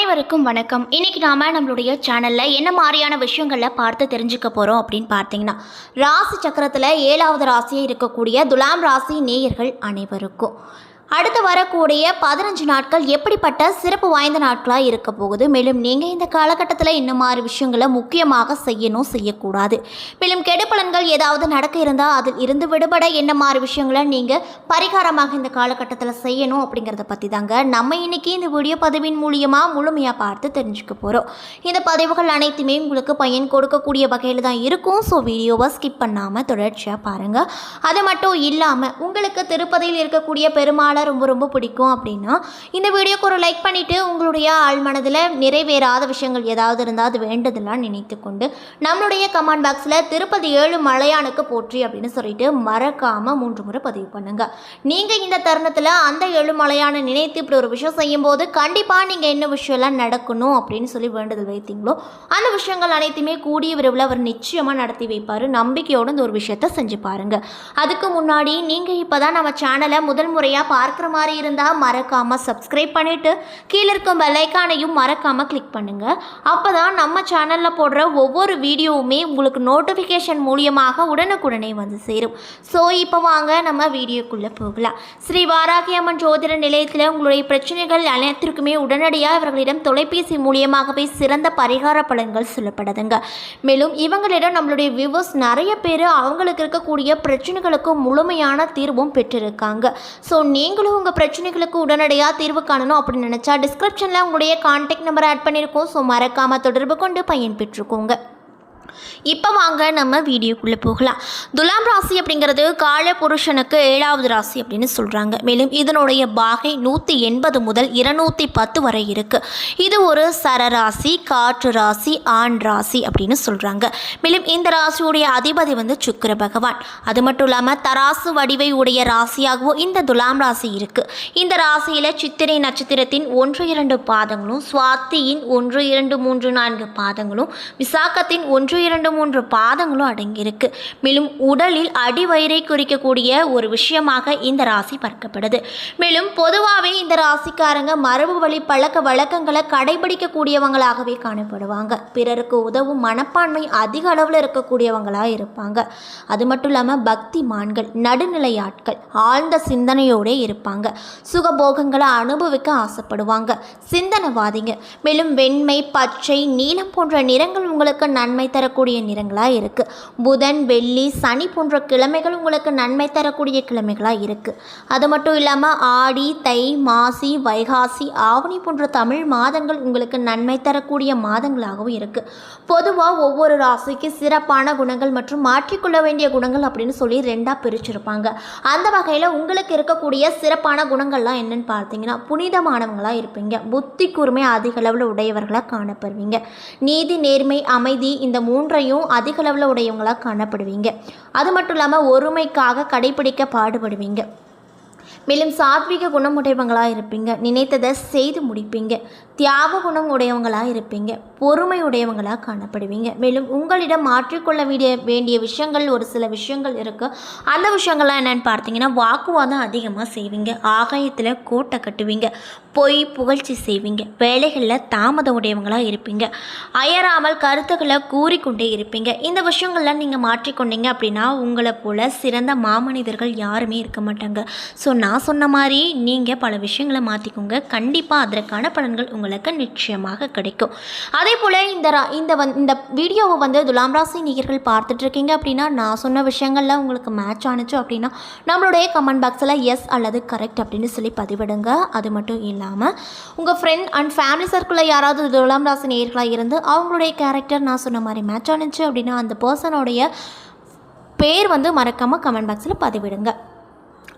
அனைவருக்கும் வணக்கம். இன்னைக்கு நாம் நம்மளுடைய சேனலில் என்ன மாதிரியான விஷயங்களை பார்த்து தெரிஞ்சுக்க போகிறோம் அப்படின்னு பார்த்தீங்கன்னா ராசி சக்கரத்தில் ஏழாவது ராசியாக இருக்கக்கூடிய துலாம் ராசி நேயர்கள் அனைவருக்கும். அடுத்து வரக்கூடிய பதினஞ்சு நாட்கள் எப்படிப்பட்ட சிறப்பு வாய்ந்த நாட்களாக இருக்க போகுது? மேலும் நீங்கள் இந்த காலகட்டத்தில் இந்த மாதிரி விஷயங்களை முக்கியமாக செய்யணும் செய்யக்கூடாது? மேலும் கெடுபலன்கள் ஏதாவது நடக்க இருந்தால் அதில் இருந்து விடுபட என்ன மாதிரி விஷயங்களை நீங்கள் பரிகாரமாக இந்த காலகட்டத்தில் செய்யணும் அப்படிங்கிறத பற்றி தாங்க நம்ம இன்னைக்கு இந்த வீடியோ பதிவின் மூலியமாக முழுமையாக பார்த்து தெரிஞ்சுக்க போகிறோம். இந்த பதிவுகள் அனைத்துமே உங்களுக்கு பயன் கொடுக்கக்கூடிய வகையில் தான் இருக்கும். ஸோ வீடியோவை ஸ்கிப் பண்ணாமல் தொடர்ச்சியாக பாருங்கள் அது மட்டும் இல்லாமல் உங்களுக்கு திருப்பதியில் இருக்கக்கூடிய பெருமாள் ரொம்ப ரொம்ப பிடிக்கும் அப்படின்னா இந்த வீடியோக்கு ஒரு லைக் பண்ணிவிட்டு உங்களுடைய ஆள் மனதில் நிறைவேறாத விஷயங்கள் ஏதாவது இருந்தால் அது வேண்டதெல்லாம் நினைத்து கொண்டு நம்மளுடைய கமெண்ட் பாக்ஸில் திருப்பதி ஏழு மலையானுக்கு போற்றி அப்படின்னு சொல்லிட்டு மறக்காமல் மூன்று முறை பதிவு பண்ணுங்கள் நீங்கள் இந்த தருணத்தில் அந்த ஏழு மலையான நினைத்து இப்படி ஒரு விஷயம் செய்யும்போது கண்டிப்பாக நீங்கள் என்ன விஷயம்லாம் நடக்கணும் அப்படின்னு சொல்லி வேண்டுதல் வைத்தீங்களோ அந்த விஷயங்கள் அனைத்துமே கூடிய விரைவில் அவர் நிச்சயமாக நடத்தி வைப்பார். நம்பிக்கையோடு இந்த ஒரு விஷயத்த செஞ்சு பாருங்கள் அதுக்கு முன்னாடி நீங்கள் இப்போ தான் நம்ம சேனலை முதல் முறையாக பார்க்குற மாதிரி இருந்தால் மறக்காமல் சப்ஸ்கிரைப் பண்ணிவிட்டு கீழே இருக்கும் பெல்லைக்கானையும் மறக்காமல் கிளிக் பண்ணுங்கள் அப்போ தான் நம்ம சேனலில் போடுற ஒவ்வொரு வீடியோவுமே உங்களுக்கு நோட்டிஃபிகேஷன் மூலியமாக உடனுக்குடனே வந்து சேரும். ஸோ இப்போ வாங்க நம்ம வீடியோக்குள்ளே போகலாம். ஸ்ரீ வாராகியம்மன் ஜோதிட நிலையத்தில் உங்களுடைய பிரச்சனைகள் அனைத்திற்குமே உடனடியாக இவர்களிடம் தொலைபேசி மூலியமாகவே சிறந்த பரிகார பலன்கள் சொல்லப்படுதுங்க. மேலும் இவங்களிடம் நம்மளுடைய வியூவர்ஸ் நிறைய பேர் அவங்களுக்கு இருக்கக்கூடிய பிரச்சனைகளுக்கு முழுமையான தீர்வும் பெற்றிருக்காங்க. ஸோ நீ நீங்களும் உங்கள் பிரச்சனைகளுக்கு உடனடியாக தீர்வு காணணும் அப்படின்னு நினச்சா டிஸ்கிரிப்ஷனில் உங்களுடைய கான்டாக்ட் நம்பர் ஆட் பண்ணியிருக்கோம் ஸோ மறக்காமல் தொடர்பு கொண்டு பயன் பெற்றுக்கோங்க. இப்போ வாங்க நம்ம வீடியோக்குள்ளே போகலாம். துலாம் ராசி அப்படிங்கிறது கால புருஷனுக்கு ஏழாவது ராசி அப்படின்னு சொல்கிறாங்க மேலும் இதனுடைய பாகை நூற்றி எண்பது முதல் இருநூற்றி பத்து வரை இருக்குது இது ஒரு சரராசி காற்று ராசி ஆண் ராசி அப்படின்னு சொல்கிறாங்க மேலும் இந்த ராசியுடைய அதிபதி வந்து சுக்கர பகவான். அது மட்டும் இல்லாமல் தராசு வடிவை உடைய ராசியாகவும் இந்த துலாம் ராசி இருக்குது இந்த ராசியில் சித்திரை நட்சத்திரத்தின் ஒன்று இரண்டு பாதங்களும் சுவாத்தியின் ஒன்று இரண்டு மூன்று நான்கு பாதங்களும் விசாகத்தின் ஒன்று இரண்டு மூன்று பாதங்களும் அடங்கியிருக்கு. மேலும் உடலில் அடிவயிறை குறிக்கக்கூடிய ஒரு விஷயமாக இந்த ராசி பார்க்கப்படுது. மேலும் பொதுவாகவே இந்த ராசிக்காரங்க மரபு வழி பழக்க வழக்கங்களை கடைபிடிக்கக்கூடியவங்களாகவே காணப்படுவாங்க. பிறருக்கு உதவும் மனப்பான்மை அதிக அளவில் இருக்கக்கூடியவங்களாக இருப்பாங்க. அது மட்டும் இல்லாமல் பக்திமான்கள் நடுநிலையாட்கள் ஆழ்ந்த சிந்தனையோடே இருப்பாங்க. சுகபோகங்களை அனுபவிக்க ஆசைப்படுவாங்க. சிந்தனைவாதிங்க. மேலும் வெண்மை பச்சை நீலம் போன்ற நிறங்கள் உங்களுக்கு நன்மை தர தரக்கூடிய நிறங்களாக இருக்குது புதன் வெள்ளி சனி போன்ற கிழமைகள் உங்களுக்கு நன்மை தரக்கூடிய கிழமைகளாக இருக்குது அது மட்டும் இல்லாமல் ஆடி தை மாசி வைகாசி ஆவணி போன்ற தமிழ் மாதங்கள் உங்களுக்கு நன்மை தரக்கூடிய மாதங்களாகவும் இருக்குது பொதுவாக ஒவ்வொரு ராசிக்கு சிறப்பான குணங்கள் மற்றும் மாற்றிக்கொள்ள வேண்டிய குணங்கள் அப்படின்னு சொல்லி ரெண்டாக பிரிச்சிருப்பாங்க. அந்த வகையில் உங்களுக்கு இருக்கக்கூடிய சிறப்பான குணங்கள்லாம் என்னென்னு பார்த்தீங்கன்னா புனிதமானவங்களாக இருப்பீங்க. புத்தி கூர்மை அதிக அளவில் உடையவர்களாக காணப்படுவீங்க. நீதி நேர்மை அமைதி இந்த மூன்றையும் அதிகளவில் உடையவங்களாக காணப்படுவீங்க. அது மட்டும் இல்லாமல் ஒருமைக்காக கடைபிடிக்க பாடுபடுவீங்க. மேலும் சாத்விக குணம் உடையவங்களாக இருப்பீங்க நினைத்ததை செய்து முடிப்பீங்க. தியாக குணம் உடையவங்களாக இருப்பீங்க பொறுமை உடையவங்களாக காணப்படுவீங்க. மேலும் உங்களிடம் மாற்றிக்கொள்ள வேண்டிய வேண்டிய விஷயங்கள் ஒரு சில விஷயங்கள் இருக்குது அந்த விஷயங்கள்லாம் என்னென்னு பார்த்தீங்கன்னா வாக்குவாதம் அதிகமாக செய்வீங்க. ஆகாயத்தில் கோட்டை கட்டுவீங்க. பொய் புகழ்ச்சி செய்வீங்க. வேலைகளில் தாமதம் உடையவங்களாக இருப்பீங்க அயராமல் கருத்துக்களை கூறிக்கொண்டே இருப்பீங்க. இந்த விஷயங்கள்லாம் நீங்கள் மாற்றிக்கொண்டீங்க அப்படின்னா உங்களை போல் சிறந்த மாமனிதர்கள் யாருமே இருக்க மாட்டாங்க. ஸோ நான் நான் சொன்ன மாதிரி நீங்கள் பல விஷயங்களை மாற்றிக்கோங்க கண்டிப்பாக அதற்கான பலன்கள் உங்களுக்கு நிச்சயமாக கிடைக்கும். அதே போல் இந்த ரா இந்த வந் இந்த வீடியோவை வந்து துலாம் ராசி நீகர்கள் பார்த்துட்டு இருக்கீங்க அப்படின்னா நான் சொன்ன விஷயங்கள்லாம் உங்களுக்கு மேட்ச் ஆனுச்சு அப்படின்னா நம்மளுடைய கமெண்ட் பாக்ஸில் எஸ் அல்லது கரெக்ட் அப்படின்னு சொல்லி பதிவிடுங்க. அது மட்டும் இல்லாமல் உங்கள் ஃப்ரெண்ட் அண்ட் ஃபேமிலி சர்க்கிளில் யாராவது துலாம் ராசி நேயர்களாக இருந்து அவங்களுடைய கேரக்டர் நான் சொன்ன மாதிரி மேட்ச் ஆணுச்சு அப்படின்னா அந்த பர்சனோடைய பேர் வந்து மறக்காமல் கமெண்ட் பாக்ஸில் பதிவிடுங்க.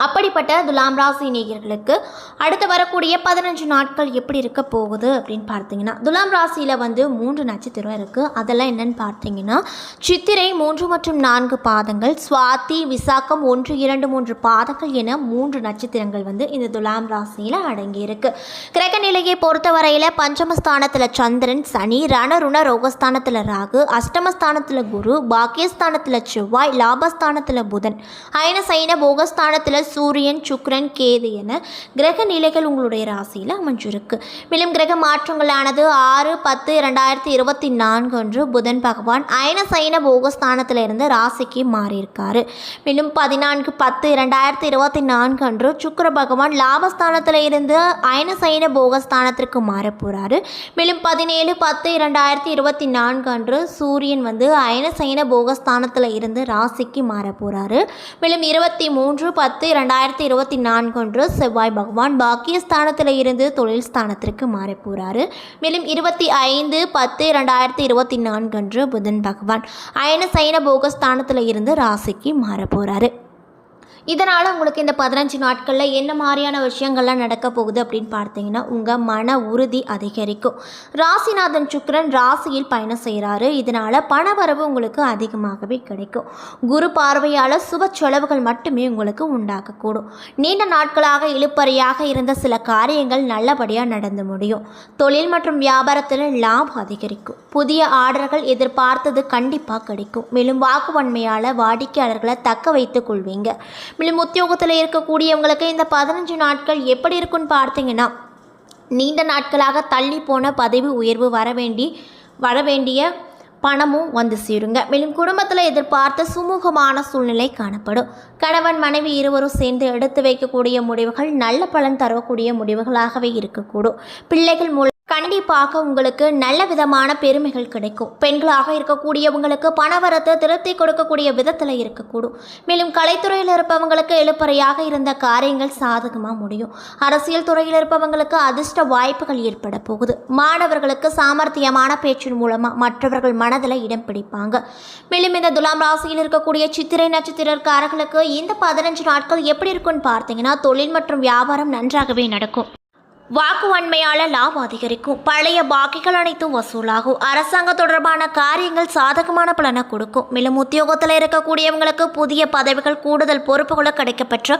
அப்படிப்பட்ட துலாம் ராசி நேயர்களுக்கு அடுத்து வரக்கூடிய பதினஞ்சு நாட்கள் எப்படி இருக்க போகுது அப்படின்னு பார்த்தீங்கன்னா துலாம் ராசியில் வந்து மூன்று நட்சத்திரம் இருக்குது அதெல்லாம் என்னன்னு பார்த்தீங்கன்னா சித்திரை மூன்று மற்றும் நான்கு பாதங்கள் சுவாதி விசாகம் ஒன்று இரண்டு மூன்று பாதங்கள் என மூன்று நட்சத்திரங்கள் வந்து இந்த துலாம் ராசியில் அடங்கியிருக்கு கிரக நிலையை பொறுத்தவரையில் பஞ்சமஸ்தானத்தில் சந்திரன் சனி ரணருண ரோகஸ்தானத்தில் ராகு அஷ்டமஸ்தானத்தில் குரு பாக்கியஸ்தானத்தில் செவ்வாய் லாபஸ்தானத்தில் புதன் அயன சைன போகஸ்தானத்தில் சூரியன் சுக்ரன் கேது என கிரக நிலைகள் உங்களுடைய ராசியில் அமைஞ்சிருக்கு. மேலும் கிரக மாற்றங்களானது ஆறு பத்து இரண்டாயிரத்தி இருபத்தி நான்கு அன்று புதன் பகவான் அயன சைன போகஸ்தானத்தில் இருந்து ராசிக்கு மாறியிருக்காரு. மேலும் பதினான்கு பத்து இரண்டாயிரத்தி இருபத்தி நான்கு அன்று சுக்கர பகவான் லாபஸ்தானத்தில் இருந்து அயன சைன போகஸ்தானத்திற்கு மாற போகிறாரு மேலும் பதினேழு பத்து இரண்டாயிரத்தி இருபத்தி நான்கு அன்று சூரியன் வந்து அயன சைன போகஸ்தானத்தில் இருந்து ராசிக்கு மாற போகிறாரு மேலும் இருபத்தி மூன்று பத்து ரெண்டாயிரத்தி இருபத்தி நான்கு அன்று செவ்வாய் பகவான் பாக்கியஸ்தானத்தில் இருந்து தொழில் ஸ்தானத்திற்கு மாறப்போகிறாரு மேலும் இருபத்தி ஐந்து பத்து ரெண்டாயிரத்தி இருபத்தி நான்கு அன்று புதன் பகவான் அயன சயன போகஸ்தானத்தில் இருந்து ராசிக்கு மாறப்போகிறாரு இதனால் உங்களுக்கு இந்த பதினஞ்சு நாட்களில் என்ன மாதிரியான விஷயங்கள்லாம் நடக்க போகுது அப்படின்னு பார்த்தீங்கன்னா உங்கள் மன உறுதி அதிகரிக்கும். ராசிநாதன் சுக்கிரன் ராசியில் பயணம் செய்கிறாரு இதனால் பணவரவு உங்களுக்கு அதிகமாகவே கிடைக்கும். குரு பார்வையால் சுப செலவுகள் மட்டுமே உங்களுக்கு உண்டாக்கக்கூடும் நீண்ட நாட்களாக இழுப்பறையாக இருந்த சில காரியங்கள் நல்லபடியாக நடந்து முடியும். தொழில் மற்றும் வியாபாரத்தில் லாபம் அதிகரிக்கும். புதிய ஆர்டர்கள் எதிர்பார்த்தது கண்டிப்பாக கிடைக்கும். மேலும் வாக்குவன்மையால் வாடிக்கையாளர்களை தக்க வைத்துக் கொள்வீங்க. மேலும் உத்தியோகத்தில் இருக்கக்கூடியவங்களுக்கு இந்த பதினஞ்சு நாட்கள் எப்படி இருக்குன்னு பார்த்தீங்கன்னா நீண்ட நாட்களாக தள்ளி போன பதவி உயர்வு வர வேண்டி வர வேண்டிய பணமும் வந்து சேருங்க. மேலும் குடும்பத்தில் எதிர்பார்த்த சுமூகமான சூழ்நிலை காணப்படும். கணவன் மனைவி இருவரும் சேர்ந்து எடுத்து வைக்கக்கூடிய முடிவுகள் நல்ல பலன் தரக்கூடிய முடிவுகளாகவே இருக்கக்கூடும். பிள்ளைகள் மூலம் கண்டிப்பாக உங்களுக்கு நல்ல விதமான பெருமைகள் கிடைக்கும். பெண்களாக இருக்கக்கூடியவங்களுக்கு பணவரத்தை திருப்தி கொடுக்கக்கூடிய விதத்தில் இருக்கக்கூடும். மேலும் கலைத்துறையில் இருப்பவங்களுக்கு எழுப்பறையாக இருந்த காரியங்கள் சாதகமாக முடியும். அரசியல் துறையில் இருப்பவங்களுக்கு அதிர்ஷ்ட வாய்ப்புகள் ஏற்பட போகுது. மாணவர்களுக்கு சாமர்த்தியமான பேச்சின் மூலமாக மற்றவர்கள் மனதில் இடம் பிடிப்பாங்க. மேலும் இந்த துலாம் ராசியில் இருக்கக்கூடிய சித்திரை நட்சத்திரக்காரர்களுக்கு இந்த பதினஞ்சு நாட்கள் எப்படி இருக்குன்னு பார்த்தீங்கன்னா தொழில் மற்றும் வியாபாரம் நன்றாகவே நடக்கும். வாக்குவன்மையால் லாபம் அதிகரிக்கும். பழைய பாக்கிகள் அனைத்தும் வசூலாகும். அரசாங்க தொடர்பான காரியங்கள் சாதகமான பலனை கொடுக்கும். மேலும் உத்தியோகத்தில் இருக்கக்கூடியவங்களுக்கு புதிய பதவிகள் கூடுதல் பொறுப்புகளும் கிடைக்கப்பெற்று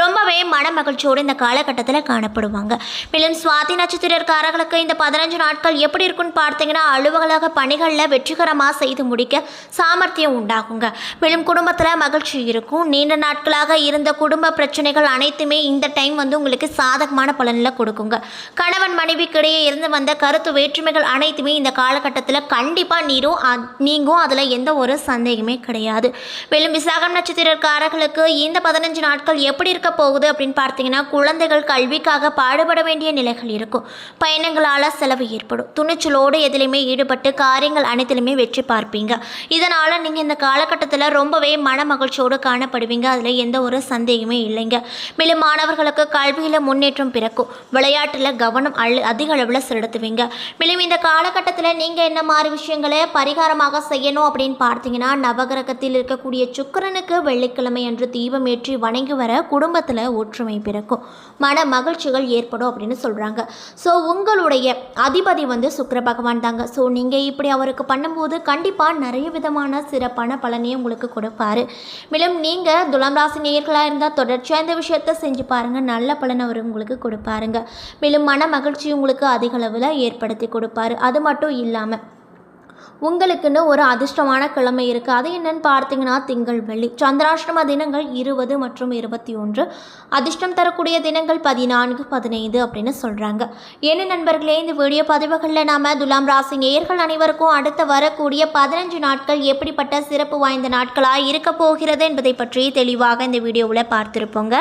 ரொம்பவே மன மகிழ்ச்சியோடு இந்த காலகட்டத்தில் காணப்படுவாங்க. மேலும் சுவாதி நட்சத்திரக்காரர்களுக்கு இந்த பதினஞ்சு நாட்கள் எப்படி இருக்குன்னு பார்த்தீங்கன்னா அலுவலக பணிகளில் வெற்றிகரமாக செய்து முடிக்க சாமர்த்தியம் உண்டாகுங்க. மேலும் குடும்பத்தில் மகிழ்ச்சி இருக்கும். நீண்ட நாட்களாக இருந்த குடும்ப பிரச்சனைகள் அனைத்துமே இந்த டைம் வந்து உங்களுக்கு சாதகமான பலனில் கொடுக்குங்க. கணவன் மனைவிக்கிடையே இருந்து வந்த கருத்து வேற்றுமைகள் அனைத்துமே இந்த காலகட்டத்தில் கண்டிப்பாக நீரும் நீங்கும். அதில் எந்த ஒரு சந்தேகமே கிடையாது. மேலும் விசாகம் நட்சத்திரக்காரர்களுக்கு இந்த பதினஞ்சு நாட்கள் எப்படி இருக்க போகுது அப்படின்னு பார்த்தீங்கன்னா குழந்தைகள் கல்விக்காக பாடுபட வேண்டிய நிலைகள் இருக்கும். பயணங்களால் செலவு ஏற்படும். துணிச்சலோடு எதிலையுமே ஈடுபட்டு காரியங்கள் அனைத்திலுமே வெற்றி பார்ப்பீங்க. இதனால் நீங்கள் இந்த காலகட்டத்தில் ரொம்பவே மன மகிழ்ச்சியோடு காணப்படுவீங்க. அதில் எந்த ஒரு சந்தேகமே இல்லைங்க. மேலும் மாணவர்களுக்கு கல்வியில் முன்னேற்றம் பிறக்கும். விளையாட்டு விளையாட்டில் கவனம் அழு அதிக அளவில் செலுத்துவீங்க. மேலும் இந்த காலகட்டத்தில் நீங்கள் என்ன மாதிரி விஷயங்களை பரிகாரமாக செய்யணும் அப்படின்னு பார்த்தீங்கன்னா நவகிரகத்தில் இருக்கக்கூடிய சுக்கரனுக்கு வெள்ளிக்கிழமை அன்று தீபம் ஏற்றி வணங்கி வர குடும்பத்தில் ஒற்றுமை பிறக்கும். மன மகிழ்ச்சிகள் ஏற்படும் அப்படின்னு சொல்கிறாங்க ஸோ உங்களுடைய அதிபதி வந்து சுக்கர பகவான் தாங்க. ஸோ நீங்கள் இப்படி அவருக்கு பண்ணும்போது கண்டிப்பாக நிறைய விதமான சிறப்பான பலனையும் உங்களுக்கு கொடுப்பாரு. மேலும் நீங்கள் துலாம் ராசி நேயர்களாக இருந்தால் தொடர்ச்சியாக இந்த விஷயத்தை செஞ்சு பாருங்கள் நல்ல பலன் அவர் உங்களுக்கு கொடுப்பாருங்க. மேலும் மன மகிழ்ச்சி உங்களுக்கு அதிகளவில் ஏற்படுத்தி கொடுப்பாரு. அது மட்டும் இல்லாமல் உங்களுக்குன்னு ஒரு அதிர்ஷ்டமான கிழமை இருக்குது அது என்னன்னு பார்த்தீங்கன்னா திங்கள் வெள்ளி. சந்திராஷ்டம தினங்கள் இருபது மற்றும் இருபத்தி ஒன்று. அதிர்ஷ்டம் தரக்கூடிய தினங்கள் பதினான்கு பதினைந்து அப்படின்னு சொல்கிறாங்க என்ன நண்பர்களே இந்த வீடியோ பதிவுகளில் நாம் துலாம் ராசி நேயர்கள் அனைவருக்கும் அடுத்து வரக்கூடிய பதினஞ்சு நாட்கள் எப்படிப்பட்ட சிறப்பு வாய்ந்த நாட்களாக இருக்க போகிறது என்பதை பற்றி தெளிவாக இந்த வீடியோவில் பார்த்துருப்போங்க.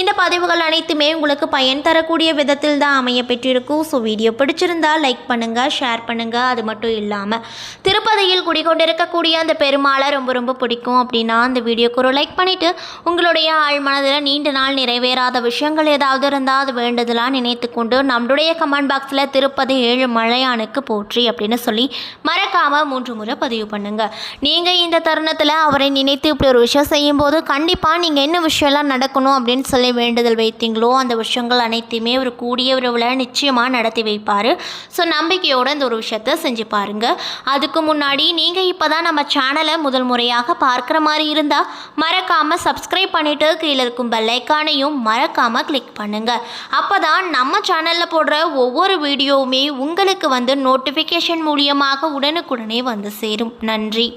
இந்த பதிவுகள் அனைத்துமே உங்களுக்கு பயன் தரக்கூடிய விதத்தில் தான் அமைய பெற்றிருக்கும். ஸோ வீடியோ பிடிச்சிருந்தா லைக் பண்ணுங்கள் ஷேர் பண்ணுங்கள் அது மட்டும் இல்லாமல் திருப்பதியில் குடிகொண்டிருக்கக்கூடிய அந்த பெருமாளை ரொம்ப ரொம்ப பிடிக்கும் அப்படின்னா அந்த வீடியோக்கு ஒரு லைக் பண்ணிவிட்டு உங்களுடைய ஆழ்மனதில் நீண்ட நாள் நிறைவேறாத விஷயங்கள் ஏதாவது இருந்தால் அது வேண்டுதலாக நினைத்து கொண்டு நம்மளுடைய கமெண்ட் பாக்ஸில் திருப்பதி ஏழு மலையானுக்கு போற்றி அப்படின்னு சொல்லி மறக்காமல் மூன்று முறை பதிவு பண்ணுங்கள் நீங்கள் இந்த தருணத்தில் அவரை நினைத்து இப்படி ஒரு விஷயம் செய்யும்போது கண்டிப்பாக நீங்கள் என்ன விஷயம்லாம் நடக்கணும் அப்படின்னு சொல்லி வேண்டுதல் வைத்தீங்களோ அந்த விஷயங்கள் அனைத்தையுமே ஒரு கூடிய உறவில் நிச்சயமாக நடத்தி வைப்பார். ஸோ நம்பிக்கையோடு இந்த ஒரு விஷயத்தை செஞ்சு பாருங்கள் அது அதுக்கு முன்னாடி நீங்கள் இப்போ தான் நம்ம சேனலை முதல் முறையாக பார்க்குற மாதிரி இருந்தால் மறக்காமல் சப்ஸ்கிரைப் பண்ணிவிட்டு கீழே இருக்கும் பெல்லைக்கானையும் மறக்காமல் கிளிக் பண்ணுங்கள் அப்போ தான் நம்ம சேனலில் போடுற ஒவ்வொரு வீடியோவுமே உங்களுக்கு வந்து நோட்டிஃபிகேஷன் மூலியமாக உடனுக்குடனே வந்து சேரும். நன்றி.